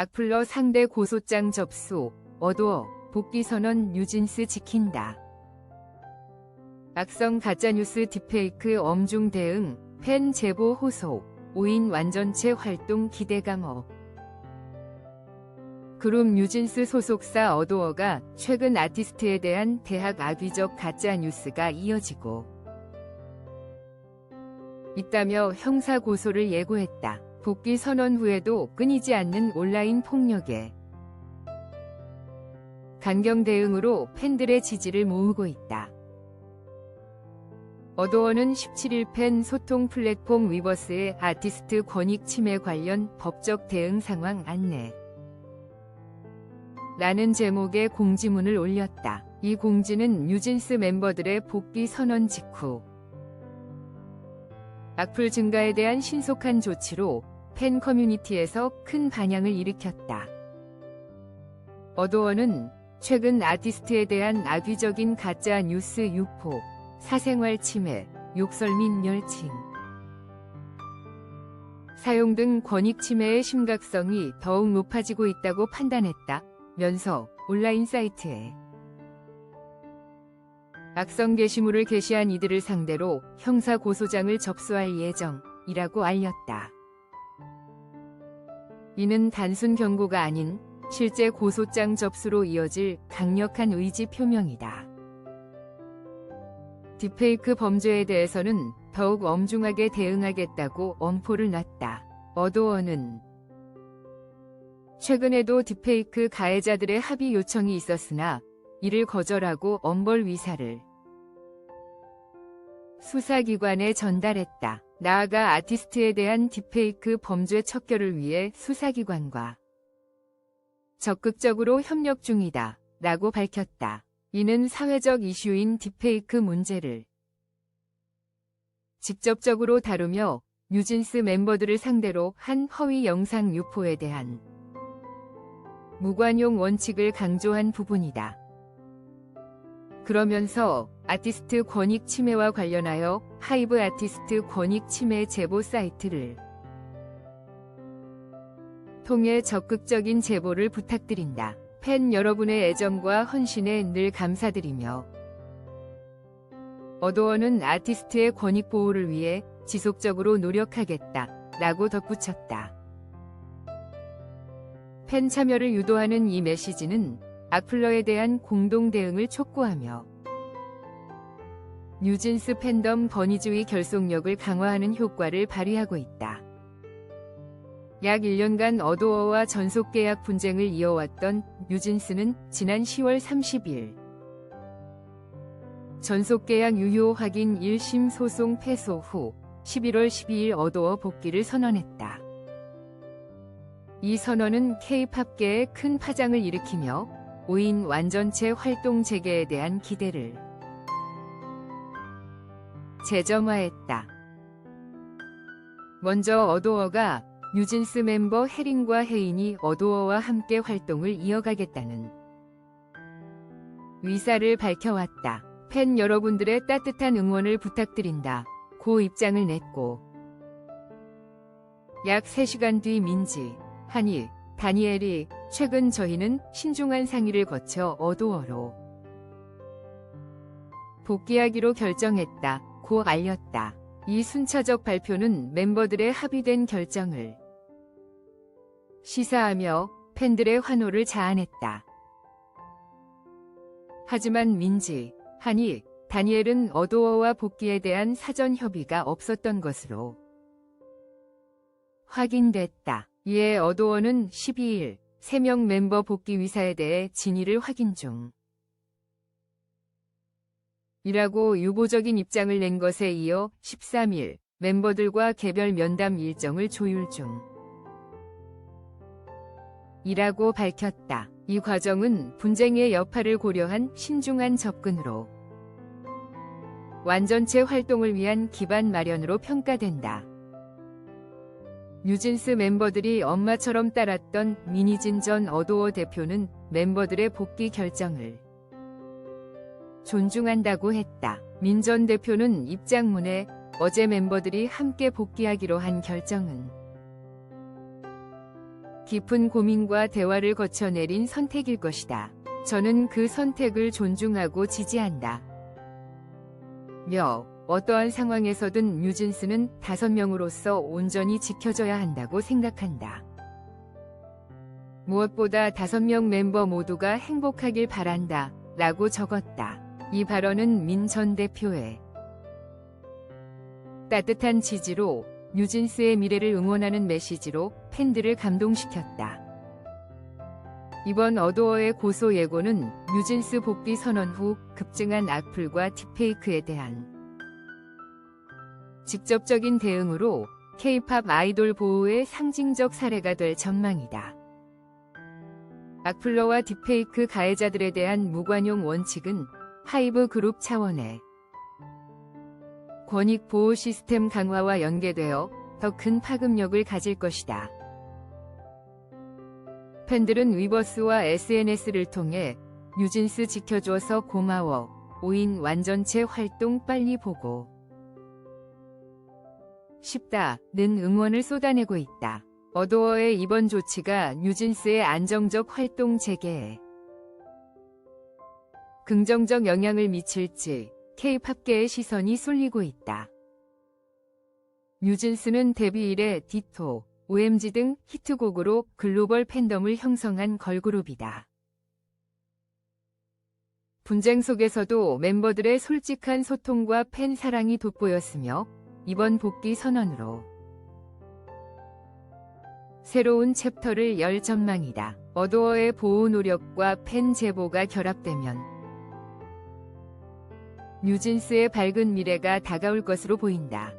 악플러 상대 고소장 접수, 어두워, 복귀 선언 뉴진스 지킨다. 악성 가짜뉴스 딥페이크 엄중 대응, 팬 제보 호소, 5인 완전체 활동 기대감 업. 그룹 뉴진스 소속사 어도어가 최근 아티스트에 대한 대학 악의적 가짜 뉴스가 이어지고 있다며 형사 고소를 예고했다. 복귀 선언 후에도 끊이지 않는 온라인 폭력에 강경 대응으로 팬들의 지지를 모으고 있다. 어도어는 17일 팬 소통 플랫폼 위버스의 아티스트 권익 침해 관련 법적 대응 상황 안내 라는 제목의 공지문을 올렸다. 이 공지는 뉴진스 멤버들의 복귀 선언 직후 악플 증가에 대한 신속한 조치로 팬 커뮤니티에서 큰 반향을 일으켰다. 어도어는 최근 아티스트에 대한 악의적인 가짜 뉴스 유포, 사생활 침해, 욕설 및 열칭, 사용 등 권익 침해의 심각성이 더욱 높아지고 있다고 판단했다. 면서 온라인 사이트에 악성 게시물을 게시한 이들을 상대로 형사 고소장을 접수할 예정이라고 알렸다. 이는 단순 경고가 아닌 실제 고소장 접수로 이어질 강력한 의지 표명이다. 딥페이크 범죄에 대해서는 더욱 엄중하게 대응하겠다고 엄포를 놨다. 어도어는 최근에도 딥페이크 가해자들의 합의 요청이 있었으나 이를 거절하고 엄벌 위사를 수사기관에 전달했다. 나아가 아티스트에 대한 딥페이크 범죄 척결을 위해 수사기관과 적극적으로 협력 중이다. 라고 밝혔다. 이는 사회적 이슈인 딥페이크 문제를 직접적으로 다루며 뉴진스 멤버들을 상대로 한 허위 영상 유포에 대한 무관용 원칙을 강조한 부분이다. 그러면서 아티스트 권익 침해와 관련하여 하이브 아티스트 권익 침해 제보 사이트를 통해 적극적인 제보를 부탁드린다. 팬 여러분의 애정과 헌신에 늘 감사드리며 어도어는 아티스트의 권익 보호를 위해 지속적으로 노력하겠다. 라고 덧붙였다. 팬 참여를 유도하는 이 메시지는 악플러에 대한 공동 대응을 촉구하며 뉴진스 팬덤 권위주의 결속력을 강화하는 효과를 발휘하고 있다. 약 1년간 어도어와 전속 계약 분쟁을 이어왔던 뉴진스는 지난 10월 30일 전속 계약 유효 확인 1심 소송 패소 후 11월 12일 어도어 복귀를 선언했다. 이 선언은 K-팝계에 큰 파장을 일으키며 5인 완전체 활동 재개에 대한 기대를 재점화했다. 먼저 어도어가 뉴진스 멤버 해린과 혜인이 어도어와 함께 활동을 이어가겠다는 위사를 밝혀왔다. 팬 여러분들의 따뜻한 응원을 부탁드린다. 고 입장을 냈고 약 3시간 뒤 민지, 한이, 다니엘이 최근 저희는 신중한 상의를 거쳐 어도어로 복귀하기로 결정했다. 고 알렸다. 이 순차적 발표는 멤버들의 합의된 결정을 시사하며 팬들의 환호를 자아냈다. 하지만 민지, 한이, 다니엘은 어도어와 복귀에 대한 사전 협의가 없었던 것으로 확인됐다. 이에 어도어는 12일 3명 멤버 복귀 위사에 대해 진위를 확인 중. 이라고 유보적인 입장을 낸 것에 이어 13일 멤버들과 개별 면담 일정을 조율 중. 이라고 밝혔다. 이 과정은 분쟁의 여파를 고려한 신중한 접근으로 완전체 활동을 위한 기반 마련으로 평가된다. 뉴진스 멤버들이 엄마처럼 따랐던 미니진 전 어도어 대표는 멤버들의 복귀 결정을 존중한다고 했다. 민 전 대표는 입장문에 어제 멤버들이 함께 복귀하기로 한 결정은 깊은 고민과 대화를 거쳐 내린 선택일 것이다. 저는 그 선택을 존중하고 지지한다. 며 어떠한 상황에서든 뉴진스는 다섯 명으로서 온전히 지켜져야 한다고 생각한다. 무엇보다 다섯 명 멤버 모두가 행복하길 바란다. 라고 적었다. 이 발언은 민 전 대표의 따뜻한 지지로 뉴진스의 미래를 응원하는 메시지로 팬들을 감동시켰다. 이번 어도어의 고소 예고는 뉴진스 복귀 선언 후 급증한 악플과 딥페이크에 대한 직접적인 대응으로 K-팝 아이돌 보호의 상징적 사례가 될 전망이다. 악플러와 딥페이크 가해자들에 대한 무관용 원칙은 하이브 그룹 차원의 권익 보호 시스템 강화와 연계되어 더 큰 파급력을 가질 것이다. 팬들은 위버스와 SNS를 통해 뉴진스 지켜줘서 고마워. 5인 완전체 활동 빨리 보고 싶다는 응원을 쏟아내고 있다. 어도어의 이번 조치가 뉴진스의 안정적 활동 재개에 긍정적 영향을 미칠지 K-팝계의 시선이 쏠리고 있다. 뉴진스는 데뷔 이래 디토, OMG 등 히트곡으로 글로벌 팬덤을 형성한 걸그룹이다. 분쟁 속에서도 멤버들의 솔직한 소통과 팬 사랑이 돋보였으며 이번 복귀 선언으로 새로운 챕터를 열 전망이다. 어도어의 보호 노력과 팬 제보가 결합되면 뉴진스의 밝은 미래가 다가올 것으로 보인다.